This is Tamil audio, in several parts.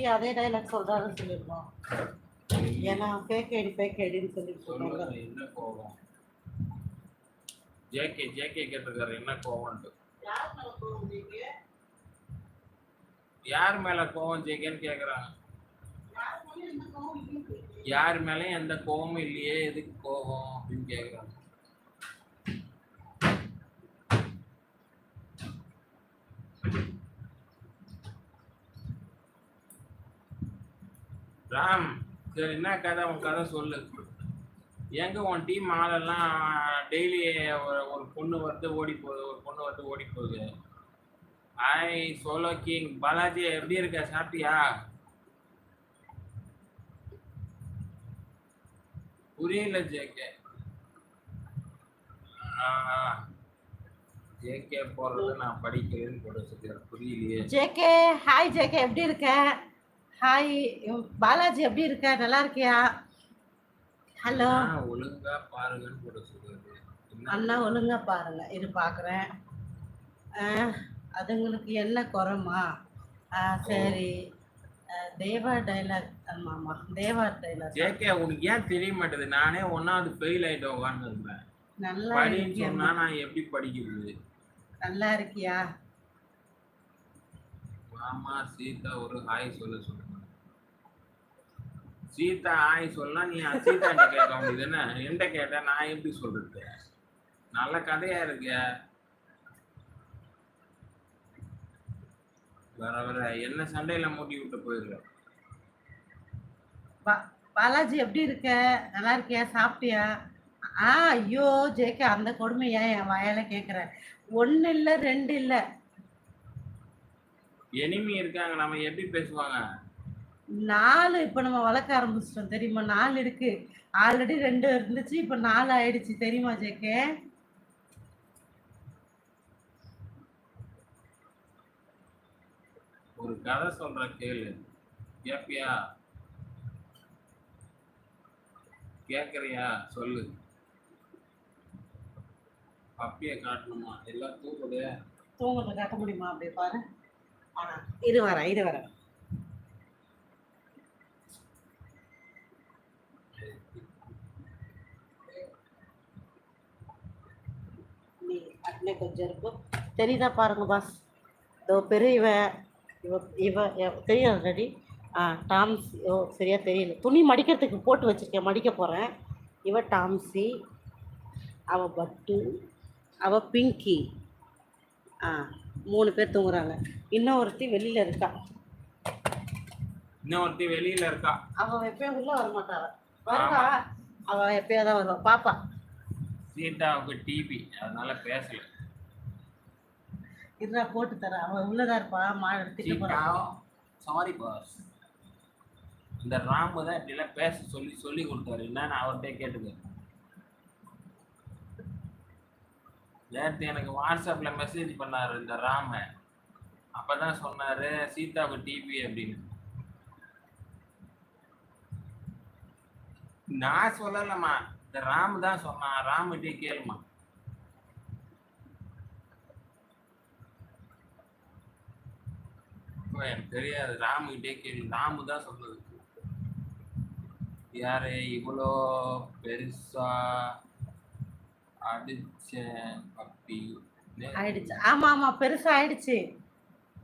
சரி அதே டைலாக் சொல்றாருன்னு சொல்லிருக்கோம் ஏன்னா ஃபேக் ஐடி ஃபேக் ஐடின்னு சொல்லிட்டு என்ன கோவம் ஜேகே ஜேகே கேட்டிருக்காரு என்ன கோவம்ட்டு யார் மேல கோவம் ஜேகேன்னு இல்லைன்னு யார் மேலயும் எந்த கோவமும் இல்லையே. எதுக்கு கோவம் அப்படின்னு கேக்குறாங்க. ராம் சரி என்ன கதை? உன் கதை சொல்லு. எங்க உன் டீம் ஆளெல்லாம் டெய்லி ஒரு ஒரு பொண்ணு வந்து ஓடி போகுது ஒரு பொண்ணு வந்து ஓடி போகுது. ஆய் சோலோ கிங் பாலாஜி எப்படி இருக்க? சாப்பிட்டியா? புரியல ஜேகே ஜேகே போறது நான் படிக்கிறேன்னு போட சொல்லிடுறேன் புரியலையே. ஜேகே ஹாய் ஜேகே எப்படி இருக்க? ஹாய் பாலாஜி எப்படி இருக்க? நல்லா இருக்கியா? ஹலோ ஒழுங்கா பாருங்கன்னு போட சொல்லுது அண்ணா ஒழுங்கா பாருங்க. இது பார்க்குறேன் அதுங்களுக்கு என்ன குறைமா? சரி. தேவா டைலாக் ஆமாம்மா தேவா டைலாக் ஜேகே உனக்கு ஏன் தெரிய மாட்டேது? நானே ஒன்னாவது ஃபெயில் ஆயிட்டு உட்காந்துருந்தேன் நல்லா படின்னு சொன்னா நான் எப்படி படிக்கிறது? நல்லா இருக்கியா? மாமா சீதா ஒரு ஹாய் சொல்ல சொல்லுங்க சீதா ஹாய் சொன்னா நீ சீதா கேட்க முடியுது என்ன? என்கிட்ட கேட்ட நான் எப்படி சொல்றது? நல்ல கதையா இருக்க. வர வர என்ன சண்டையில மூட்டி விட்டு போயிருக்க பாலாஜி எப்படி இருக்க? நல்லா இருக்கியா? சாப்பிட்டியா? ஆ ஐயோ ஜேகே அந்த கொடுமை ஏன் என் வாயால கேட்குறேன் ஒன்று இல்லை ரெண்டு இல்லை. எனிமி இருக்காங்க நம்ம எப்படி பேசுவாங்க? நாலு இப்போ நம்ம வளர்க்க ஆரம்பிச்சிட்டோம் தெரியுமா? நாலு இருக்கு. ஆல்ரெடி ரெண்டு இருந்துச்சு இப்போ நாலு ஆயிடுச்சு தெரியுமா ஜேகே ஒரு கதை சொல்ற கேளு. கேப்பியா? கேக்குறியா? சொல்லு. பப்பிய காட்டணுமா? எல்லாம் தூக்குது தூங்கத்தை காட்ட முடியுமா? அப்படியே பாரு. இது வரேன் இது வரேன் கொஞ்சம் இருக்கும் தெரியுதா பாருங்க பாஸ்? இதோ பெரிய இவ இவ எவ- தெரியும் ஆல்ரெடி ஆ டாம்சி ஓ சரியா தெரியல. துணி மடிக்கிறதுக்கு போட்டு வச்சிருக்கேன் மடிக்க போகிறேன் இவ டாம்ஸி அவ பட்டு அவ பிங்கி. ஆ. மூணு பேர் தூங்குறாங்க. இன்னொருத்தி வெளியில இருக்கா. இன்னொருத்தி வெளியில இருக்கா. அவ எப்பயும் உள்ள வர மாட்டாவ வருவா. அவ எப்பயோ தான் வருவா. பாப்பா. சீதாவுக்கு டிபி அதனால பேசல. இருடா போட்டு தரேன். அவ உள்ளதா இருப்பா. மா திட்டு சீதா போறான் சாரி பாஸ் இந்த ராமு தான் இப்படிலாம் பேச சொல்லி சொல்லி கொடுத்தாரு. என்னன்னு அவர்கிட்ட கேட்டுக்க நேற்று எனக்கு வாட்ஸ்அப்ல மெசேஜ் பண்ணாரு இந்த ராம அப்பதான் சொன்னார் சீதாவுக்கு டிபி அப்படின்னு. நான் சொல்லலம்மா இந்த ராம் தான் சொன்னான் ராமுட்டே கேளுமா எனக்கு தெரியாது ராமுகிட்டே கேள்வி ராமு தான் சொன்னது. யாரு இவ்வளோ பெருசா ஆயிடுச்சு. ஆமா ஆமா பெருசா ஆயிடுச்சு.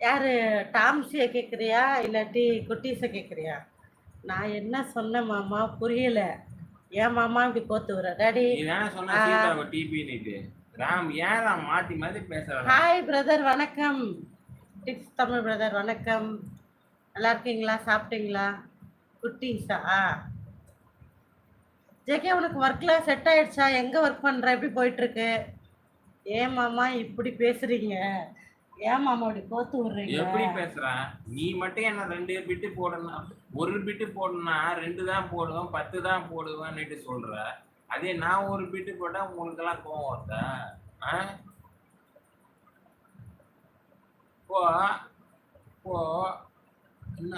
யாரு டாம்ஸிய கேக்குறியா இல்லாட்டி குட்டீஸ கேக்குறியா? நான் என்ன சொன்னேன் மாமா புரியல. ஏன் மாமா இப்படி கோத்து வர டாடி சொன்ன ஹாய் பிரதர் வணக்கம். டிப்ஸ் தமிழ் பிரதர் வணக்கம். நல்லா இருக்கீங்களா? சாப்பிட்டீங்களா? குட்டீஸா? ஜேகே உனக்கு ஒர்க்கில் செட் ஆயிடுச்சா? எங்கே ஒர்க் பண்ணுற எப்படி போயிட்டுருக்கு? ஏன் மாமா இப்படி பேசுறீங்க. ஏன் மாமா இப்படி கோத்து விடுறீங்க? எப்படி பேசுகிறேன் நீ மட்டும் என்ன ரெண்டு பிட்டு போடணும்? ஒரு பிட்டு போடணும்னா ரெண்டு தான் போடுவேன் பத்து தான் போடுவேன்னுட்டு சொல்ற. அதே நான் ஒரு பிட்டு போட்டால் உங்களுக்கெல்லாம் கோவம் வருதா? ஆ? இப்போ என்ன?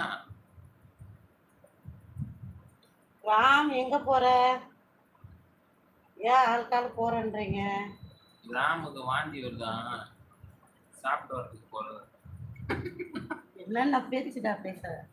ராம் எங்க போற? ஏன் ஆள்கால் போறேன்றீங்க? ராமுக்கு வாந்தி வருதான் சாப்பிட்டு வரதுக்கு போறது என்னென்ன பேச்சுடா பேசுற?